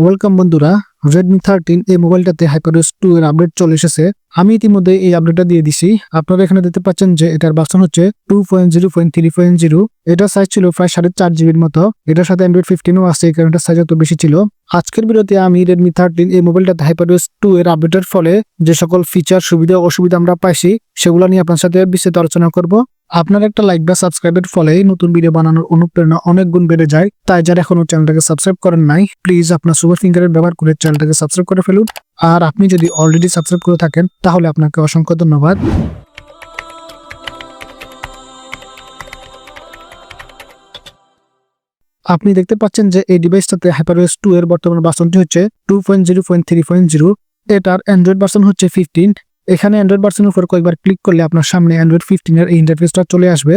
Welcome বন্ধুরা Redmi thirteen এই মোবাইলটাতে হাইপারওয়েস টু এর আপডেট চলে এসেছে। আমি ইতিমধ্যে এই আপডেটটা দিয়ে দিছি। আপনারা এখানে দেখতে পাচ্ছেন যে এটার ভার্সন হচ্ছে two point zero point three point zero এটার সাইজ ছিল প্রায় সাড়ে চার জিবির মতো। এটার সাথে অ্যান্ড্রয়েড ফিফটিনও আছে, এই কারণে এটার সাইজ এত বেশি ছিল। আজকের ভিডিওতে আমি রেডমি থার্টিন এই মোবাইলটাতে হাইপারওয়েস টু এর আপডেটের ফলে যে সকল ফিচার সুবিধা, অসুবিধা আমরা পাইছি, সেগুলো নিয়ে আপনার সাথে বিস্তারিত আলোচনা করব। আপনার একটা লাইক বা সাবস্ক্রাইবের ফলে নতুন ভিডিও বানানোর অনুপ্রেরণা অনেক গুণ বেড়ে যায়। তাই যারা এখনও চ্যানেলটাকে সাবস্ক্রাইব করেন নাই প্লিজ আপনার সুপার ফিঙ্গারের ব্যবহার করে চ্যানেলটাকে সাবস্ক্রাইব করে ফেলুন। আর আপনি যদি অলরেডি সাবস্ক্রাইব করে থাকেন, তাহলে আপনাকে অসংখ্য ধন্যবাদ। আপনি দেখতে পাচ্ছেন যে এই ডিভাইসটাতে হাইপারওয়েস টু এর বর্তমান ভার্সনটি হচ্ছে two point zero point three point zero এটার অ্যান্ড্রয়েড ভার্সন হচ্ছে ফিফটিন এখানে অ্যান্ড্রয়েড ভার্সনের উপর কয়েকবার ক্লিক করলে আপনার সামনে অ্যান্ড্রয়েড ফিফটিন এর এই ইন্টারফেসটা চলে আসবে।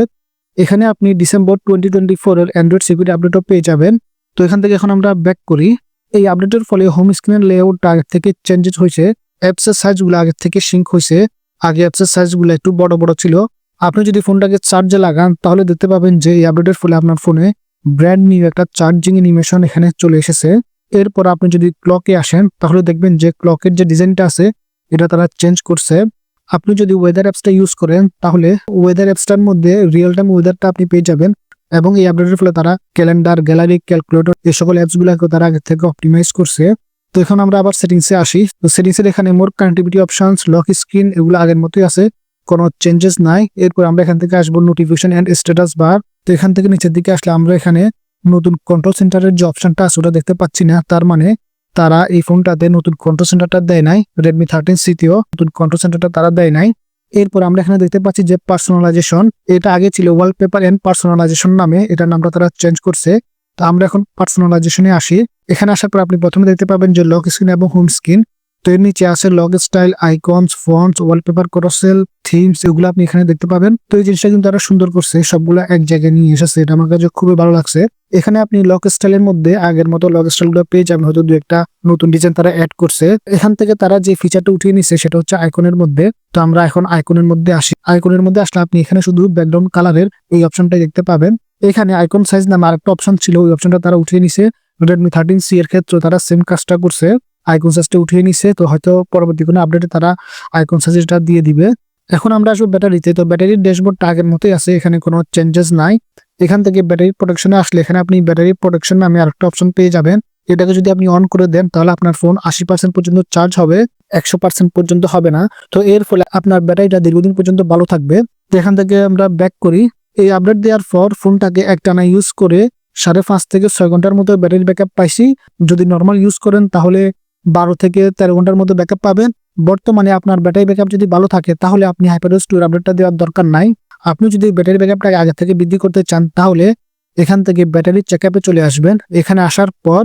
এখানে আপনি ডিসেম্বর টোয়েন্টি টোয়েন্টি ফোর এর অ্যান্ড্রয়েড সিকিউরিটি আপডেটও পেয়ে যাবেন। তো এখান থেকে এখন আমরা ব্যাক করি। এই আপডেটের ফলে হোম স্ক্রিনের লেআউটটা আগের থেকে চেঞ্জেস হয়েছে। অ্যাপসের সাইজগুলো আগের থেকে সিঙ্ক হয়েছে। আগে অ্যাপসের সাইজগুলো একটু বড় বড় ছিল। আপনি যদি ফোনটাকে চার্জে লাগান, তাহলে দেখতে পাবেন যে এই আপডেটের ফলে আপনার ফোনে ব্র্যান্ড নিউ একটা চার্জিং অ্যানিমেশন এখানে চলে এসেছে। এরপর আপনি যদি ক্লকে আসেন, তাহলে দেখবেন যে ক্লকের যে ডিজাইনটা আছে এটা তারা চেঞ্জ করছে। আপনি যদি ওয়েদার অ্যাপসটা ইউজ করেন, তাহলে ওয়েদার অ্যাপসটার মধ্যে রিয়েল টাইম ওয়েদারটা আপনি পেয়ে যাবেন এবং এই আপডেটের ফলে তারা ক্যালেন্ডার গ্যালারি ক্যালকুলেটর এই সকল অ্যাপসগুলোকে তারা আগে থেকে অপটিমাইজ করছে। তো এখন আমরা আবার সেটিংসে আসি। তো সেটিংসের এখানে more connectivity options lock screen এগুলো আগের মতোই আছে। কোনো চেঞ্জেস নাই। এরপর আমরা এখান থেকে আসব নোটিফিকেশন অ্যান্ড স্ট্যাটাস বার তো এখান থেকে নিচের দিকে আসলে আমরা এখানে নতুন কন্ট্রোল সেন্টারের যে অপশনটা আছে, ওটা দেখতে পাচ্ছি না। তার মানে তারা এই ফোনটাতে নতুন কন্ট্রোল সেন্টারটা দেয় নাই রেডমি থার্টিন সিটিও নতুন কন্ট্রোল সেন্টারটা তারা দেয় নাই। এরপর আমরা এখানে দেখতে পাচ্ছি যে পার্সোনালাইজেশন এটা আগে ছিল ওয়ালপেপার এন্ড পার্সোনালাইজেশন নামে, এটার নামটা তারা চেঞ্জ করছে। তো আমরা এখন পার্সোনালাইজেশনে আসি। এখানে আসার পর আপনি প্রথমে দেখতে পাবেন যে লক স্ক্রিন এবং হোম স্ক্রিন এর নিচে আছে log style icons fonts wallpaper carousel themes এগুলো আপনি এখানে দেখতে পাবেন। তো এই জিনিসটা কিন্তু তারা সুন্দর করছে, সবগুলো এক জায়গায় নিয়ে এসেছে, এটা আমার কাছে খুবই ভালো লাগছে। এখানে আপনি লক স্টাইলের মধ্যে আগের মতো লক স্টাইলগুলো পেয়ে যাবেন, হয়তো দু একটা নতুন ডিজাইন তারা অ্যাড করছে। এখান থেকে তারা যে ফিচারটা উঠিয়ে নিচ্ছে সেটা হচ্ছে আইকনের মধ্যে। তো আমরা এখন আইকনের মধ্যে আসি। আইকনের মধ্যে আসলে আপনি এখানে শুধু ব্যাকগ্রাউন্ড কালারের এই অপশনটা দেখতে পাবেন। এখানে আইকন সাইজ নামে আরেকটা অপশন ছিল, ওই অপশনটা তারা উঠিয়ে নিছে। রেডমি থার্টিন সি এর ক্ষেত্রে তারা সেম কাজটা করছে। আইকন সাইজটা উঠিয়ে নিছে, তো হয়তো পরবর্তী কোনো আপডেটে তারা আইকন সাইজটা দিয়ে দিবে। এখন আমরা আসব ব্যাটারিতে তো ব্যাটারির ড্যাশবোর্ডটা আগের মতোই আছে, এখানে কোনো চেঞ্জেস নাই। এখান থেকে ব্যাটারি প্রোটেকশনে আসলে এখানে আপনি ব্যাটারি প্রোটেকশন নামে আরেকটা অপশন পেয়ে যাবেন। এটাকে যদি আপনি অন করে দেন, তাহলে আপনার ফোন আশি পার্সেন্ট পর্যন্ত চার্জ হবে, একশো পার্সেন্ট পর্যন্ত হবে না। তো এর ফলে আপনার ব্যাটারিটা দীর্ঘদিন পর্যন্ত ভালো থাকবে। এখান থেকে আমরা ব্যাক করি। এই আপডেট দেওয়ার পর ফোনটাকে একটানা ইউজ করে সাড়ে পাঁচ থেকে ছয় ঘণ্টার মতো ব্যাটারি ব্যাকআপ পাইছি। যদি নর্মাল ইউজ করেন, তাহলে বারো থেকে তেরো ঘণ্টার মতো ব্যাকআপ পাবেন। বর্তমানে আপনার ব্যাটারি ব্যাকআপ যদি ভালো থাকে, তাহলে আপনি হাইপারওয়েস টুর আপডেটটা দেওয়ার দরকার নাই। আপনি যদি ব্যাটারি ব্যাকআপটাকে আগে থেকে বৃদ্ধি করতে চান, তাহলে এখান থেকে ব্যাটারি চেকআপে চলে আসবেন। এখানে আসার পর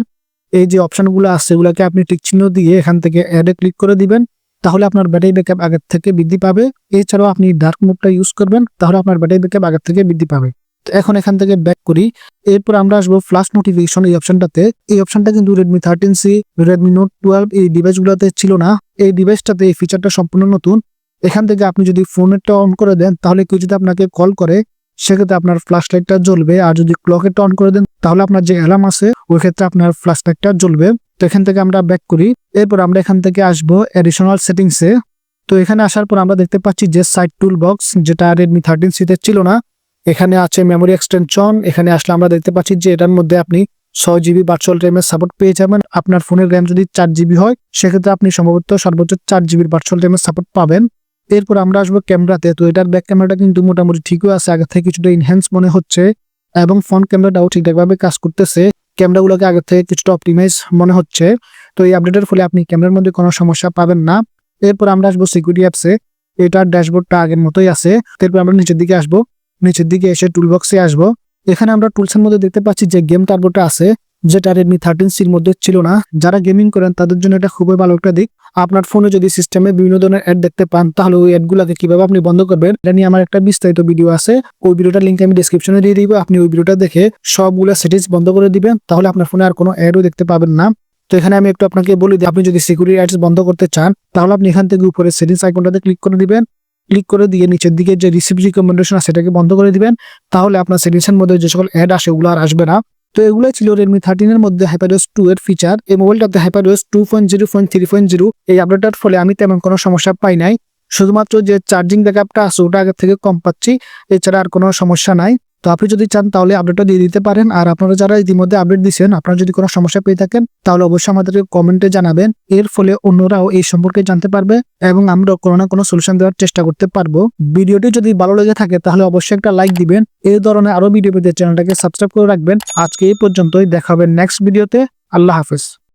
এই যে অপশনগুলো আছে, এগুলোকে আপনি টিক চিহ্ন দিয়ে এখান থেকে অ্যাডে ক্লিক করে দিবেন। তাহলে আপনার ব্যাটারি ব্যাকআপ আগের থেকে বৃদ্ধি পাবে। এছাড়াও আপনি ডার্ক মোডটা ইউজ করবেন, তাহলে আপনার ব্যাটারি ব্যাকআপ আগের থেকে বৃদ্ধি পাবে। এখন এখান থেকে ব্যাক করি। এরপর আমরা আসব ফ্লাশ নোটিফিকেশন এই অপশনটাতে এই অপশনটা কিন্তু Redmi thirteen C Redmi note twelve এই ডিভাইসগুলোতে ছিল না। এই ডিভাইসটাতে এই ফিচারটা সম্পূর্ণ নতুন। এখান থেকে আপনি যদি ফোনেরটা অন করে দেন, তাহলে কেউ যদি আপনাকে কল করে, সেক্ষেত্রে আপনার ফ্ল্যাশ লাইটটা জ্বলবে। আর যদি ক্লকেরটা অন করে দেন, তাহলে আপনার যে অ্যালার্ম আছে, ওই ক্ষেত্রে আপনার ফ্ল্যাশ লাইটটা জ্বলবে। তো এখান থেকে আমরা ব্যাক করি। এরপর আমরা এখান থেকে আসব অ্যাডিশনাল সেটিংসে তো এখানে আসার পর আমরা দেখতে পাচ্ছি যে সাইড টুল বক্স যেটা রেডমি থার্টিন সিতে ছিল না এখানে আছে মেমোরি এক্সটেনশন এখানে আসলে আমরা দেখতে পাচ্ছি যে এটার মধ্যে আপনি ছয় জিবি ভার্চুয়াল র্যামের সাপোর্ট পেয়ে যাবেন। আপনার ফোনের র্যাম যদি চার জিবি হয়, সেক্ষেত্রে আপনি সম্ভবত সর্বোচ্চ চার জিবির ভার্চুয়াল র্যামের সাপোর্ট পাবেন। এরপর আমরা আসব ক্যামেরাতে। তো এটার ব্যাক ক্যামেরাটা কিন্তু মোটামুটি ঠিকই আছে। আগে থেকে কিছুটা ইনহ্যান্স মনে হচ্ছে এবং ফ্রন্ট ক্যামেরাটাও ঠিকঠাকভাবে কাজ করতেছে। ক্যামেরাগুলোকে আগে থেকে কিছুটা অপটিমাইজ মনে হচ্ছে। তো এই আপডেটের ফলে আপনি ক্যামেরার মধ্যে কোনো সমস্যা পাবেন না। এরপর আমরা আসব সিকিউরিটি অ্যাপসে এটার ড্যাশবোর্ডটা আগের মতোই আছে। এরপর আমরা নিচের দিকে আসব। নিচের দিকে এসে টুলবক্সে আসব। এখানে আমরা টুলসের মধ্যে দেখতে পাচ্ছি যে গেম টার্বোটা আছে, যেটা রেডমি থার্টিন সির মধ্যে ছিল না। যারা গেমিং করেন, তাদের জন্য এটা খুবই ভালো একটা দিক। আপনার ফোনে যদি সিস্টেমে বিভিন্ন ধরনের অ্যাড দেখতে পান, তাহলে ওই অ্যাডগুলোকে কীভাবে আপনি বন্ধ করবেন, এটা নিয়ে আমার একটা বিস্তারিত ভিডিও আছে। ওই ভিডিওটার লিঙ্ক আমি ডিসক্রিপশনে দিয়ে দিব। আপনি ওই ভিডিওটা দেখে সবগুলো সেটিংস বন্ধ করে দিবেন, তাহলে আপনার ফোনে আর কোনো অ্যাডও দেখতে পাবেন না। তো এখানে আমি একটু আপনাকে বলি আপনি যদি সিকিউরিটি অ্যাডস বন্ধ করতে চান, তাহলে আপনি এখান থেকে উপরে সেটিংস আইকনটাতে ক্লিক করে দিবেন। ক্লিক করে দিয়ে নিচের দিকে যে রিসিভ রিকমেন্ডেশন আছে সেটাকে বন্ধ করে দিবেন। তাহলে আপনার সেটিংসের মধ্যে যে সকল অ্যাড আসে ওগুলো আর আসবে না। তো এগুলোই ছিল রেডমি থার্টিন এর মধ্যে হাইপারওয়েস টু এর ফিচার এই মোবাইলটাতে HyperOS two point zero point three point zero এই আপডেটের ফলে আমি তেমন কোনো সমস্যা পাই নাই। শুধুমাত্র যে চার্জিং ব্যাকআপটা আছে ওটা আগের থেকে কম পাচ্ছি। এছাড়া আর কোনো সমস্যা নাই। তো আপনি যদি চান তাহলে আপডেটটা দিয়ে দিতে পারেন। আর আপনারা যারা ইতিমধ্যে আপডেট দিচ্ছেন আপনারা যদি কোনো সমস্যা পেয়ে থাকেন, তাহলে অবশ্যই আমাদেরকে কমেন্টে জানাবেন। এর ফলে অন্যরাও এই সম্পর্কে জানতে পারবে এবং আমরা কোনো না কোনো সলিউশন দেওয়ার চেষ্টা করতে পারব। ভিডিওটি যদি ভালো লেগে থাকে, তাহলে অবশ্যই একটা লাইক দিবেন। এই ধরনের আরও ভিডিও পেতে চ্যানেলটাকে সাবস্ক্রাইব করে রাখবেন। আজকে এই পর্যন্তই। দেখা হবে নেক্সট ভিডিওতে আল্লাহ হাফেজ।